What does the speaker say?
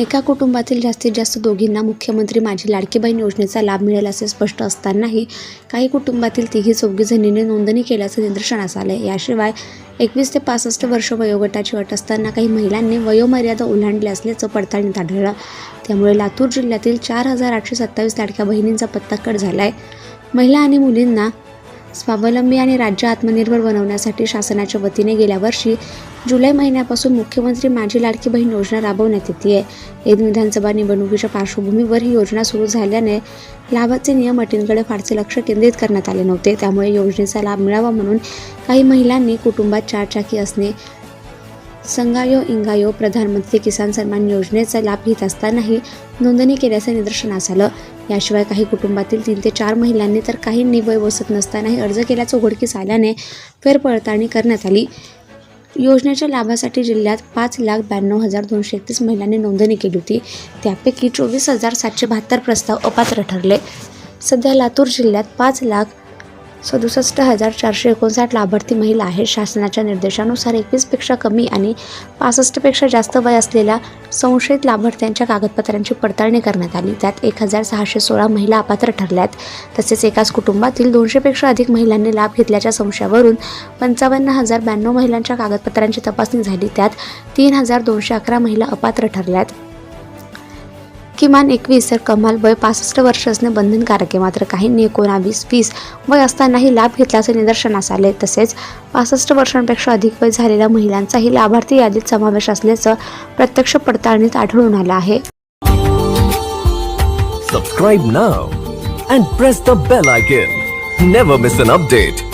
एका कुटुंबातील जास्तीत जास्त दोघींना मुख्यमंत्री माझी लाडकी बहीण योजनेचा लाभ मिळेल असे स्पष्ट असतानाही काही कुटुंबातील तिघी चौघीजणींनी नोंदणी केल्याचं निदर्शनास आले याशिवाय एकवीस ते पासष्ट वर्ष वयोगटाची अट असताना काही महिलांनी वयोमर्यादा ओलांडली असल्याचं पडताळणीत आढळलं. त्यामुळे लातूर जिल्ह्यातील चार हजार आठशे सत्तावीस लाडक्या बहिणींचा पत्ता कट झाला आहे महिला आणि मुलींना स्वावलंबी आणि राज्य आत्मनिर्भर बनवण्यासाठी शासनाच्या वतीने गेल्या वर्षी जुलै महिन्यापासून मुख्यमंत्री माझी लाडकी बहीण योजना राबवण्यात येते आहे ईद विधानसभा निवडणुकीच्या पार्श्वभूमीवर ही योजना सुरू झाल्याने लाभाचे नियम अटींकडे फारसे लक्ष केंद्रित करण्यात आले नव्हते. त्यामुळे योजनेचा लाभ मिळावा म्हणून काही महिलांनी कुटुंबात चारचाकी असणे संगायो इंगायो प्रधानमंत्री किसान सन्मान योजनेचा लाभ घेत असतानाही नोंदणी केल्याचं निदर्शनास आलं. याशिवाय काही कुटुंबातील तीन ते चार महिलांनी तर काहींनी वय बसत नसतानाही अर्ज केल्याचं उघडकीस आल्याने फेरपडताळणी करण्यात आली. योजनेच्या लाभासाठी जिल्ह्यात पाच लाख ब्याण्णव हजार दोनशे एकतीस महिलांनी नोंदणी केली होती. त्यापैकी चोवीस हजार सातशे बहात्तर प्रस्ताव अपात्र ठरले. सध्या लातूर जिल्ह्यात पाच लाख सदुसष्ट हजार चारशे एकोणसाठ लाभार्थी महिला आहेत. शासनाच्या निर्देशानुसार एकवीसपेक्षा कमी आणि पासष्टपेक्षा जास्त वय असलेल्या संशयित लाभार्थ्यांच्या कागदपत्रांची पडताळणी करण्यात आली. त्यात एक हजार सहाशे सोळा महिला अपात्र ठरल्यात. तसेच एकाच कुटुंबातील दोनशेपेक्षा अधिक महिलांनी लाभ घेतल्याच्या संशयावरून पंचावन्न हजार ब्याण्णव महिलांच्या कागदपत्रांची तपासणी झाली. त्यात तीन हजार दोनशे अकरा महिला अपात्र ठरल्यात. किमान एकवीस तर कमाल वय पासष्ट वर्ष असणे बंधनकारक आहे मात्र काहींनी एकोणावीस वीस वय असतानाही लाभ घेतल्याचे निदर्शनास आले तसेच पासष्ट वर्षांपेक्षा अधिक वय झालेल्या महिलांचाही लाभार्थी यादीत समावेश असल्याचं प्रत्यक्ष पडताळणीत आढळून आलं आहे Subscribe now and press the bell icon. Never miss an update.